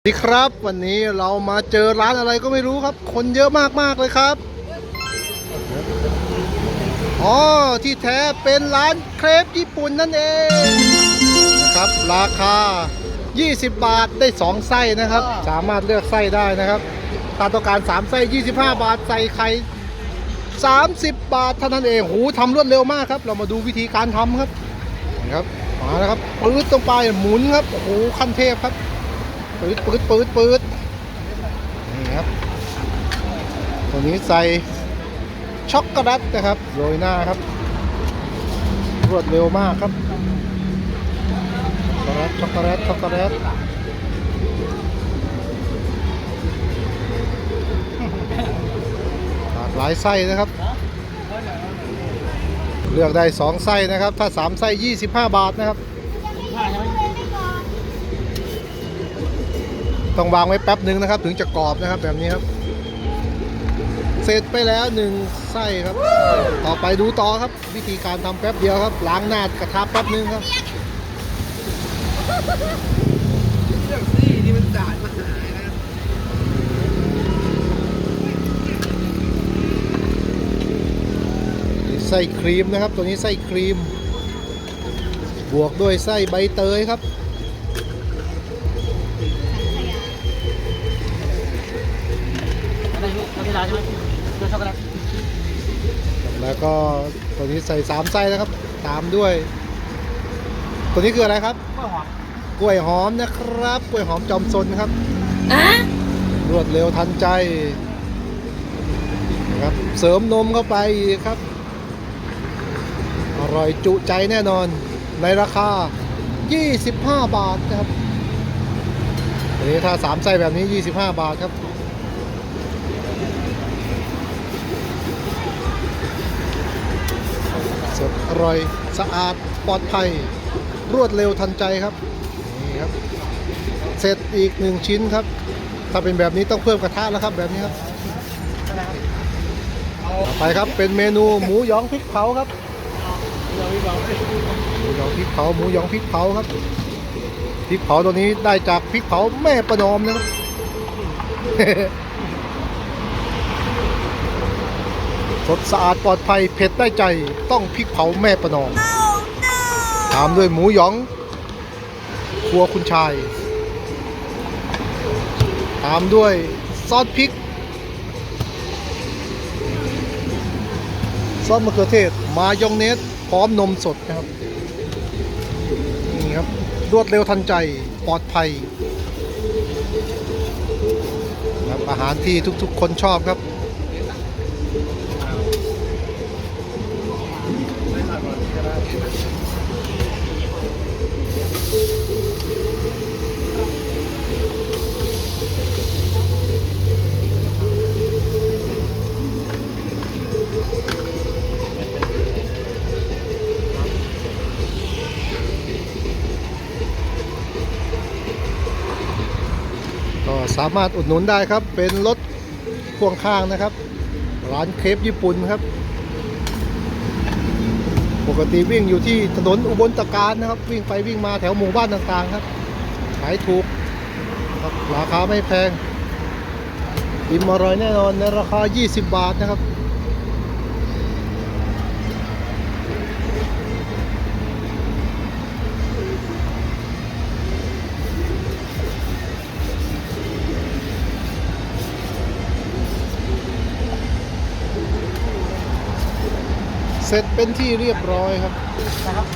สวัสดีครับวันนี้เรามาเจอร้านอะไรก็ไม่รู้ครับ คนเยอะมากๆเลยครับอ๋อที่แท้เป็นร้านเครปญี่ปุ่นนั่นเองนะครับราคา 20 บาทได้ 2 ไส้นะครับ สามารถเลือกไส้ได้นะครับถ้าต้องการ 3 ไส้ 25 บาทใส่ไข่30 บาทเท่านั้นเองหูทำรวดเร็วมากครับ เรามาดูวิธีการทำครับนะครับมาแล้วครับปื๊ดตรงไปหมุนครับโอ้โหขั้นเทพครับ ปืดปืดปืดปืดนี่ครับ ตัวนี้ใส่ช็อกโกแลตนะครับโรยหน้าครับ รวดเร็วมากครับ ช็อกโกแลตช็อกโกแลตช็อกโกแลตหลากหลายไส้นะครับ เลือกได้ 2 ไส้นะครับ ถ้า 3 ไส้ 25 บาทนะครับ ต้องวางไว้แป๊บหนึ่งนะครับ ถึงจะกรอบนะครับแบบนี้ครับ เสร็จไปแล้วหนึ่งไส้ครับ ต่อไปดูต่อครับ วิธีการทำแป๊บเดียวครับ ล้างหน้ากระทะแป๊บหนึ่งครับเรื่องซี่นี่มันจาดมาหายนะไส้ครีมนะครับ ตัวนี้ไส้ครีม บวกด้วยไส้ใบเตยครับ อะไรลูกทำเวลาใช่ไหมเดี๋ยวช็อกโกแลตแล้วก็ตัวนี้ใส่สามไส้นะครับ ตามด้วย ตัวนี้คืออะไรครับ กล้วยหอมกล้วยหอมนะครับ กล้วยหอมจอมซนครับรวดเร็วทันใจนะครับเสริมนมเข้าไปอีกครับ อร่อยจุใจแน่นอน ในราคา 25 บาทนะครับอันนี้ถ้า 3 ไส้แบบนี้ 25 บาทครับ สดอ ร่อย สะอาดปลอดภัย รวดเร็วทันใจครับนี่ครับ เสร็จอีกหนึ่งชิ้นครับ ถ้าเป็นแบบนี้ต้องเพิ่มกระทะแล้วครับแบบนี้ครับไปครับเป็นเมนูหมูยองพริกเผาครับหมูยองพริกเผาหมูยองพริกเผาครับพริกเผาตัวนี้ได้จากพริกเผาแม่ประนอมนะครับ สดสะอาดปลอดภัยเผ็ดได้ใจต้องพริกเผาแม่ประนอมตามด้วยหมูหยองครัวคุณชาย ตามด้วยซอสพริก ซอสมะเขือเทศ มายองเนส พร้อมนมสดนะครับ นี่ครับ รวดเร็วทันใจปลอดภัยครับอาหารที่ทุกๆคนชอบครับ สามารถอุดหนุนได้ครับ เป็นรถพ่วงข้างนะครับ ร้านเครปญี่ปุ่นครับ ปกติวิ่งอยู่ที่ถนนอุบลตะการนะครับ วิ่งไปวิ่งมาแถวหมู่บ้านต่างๆครับ ขายถูกครับราคาไม่แพงอิ่มอร่อยแน่นอนในราคา 20 บาทนะครับ เสร็จเป็นที่เรียบร้อยครับนะครับ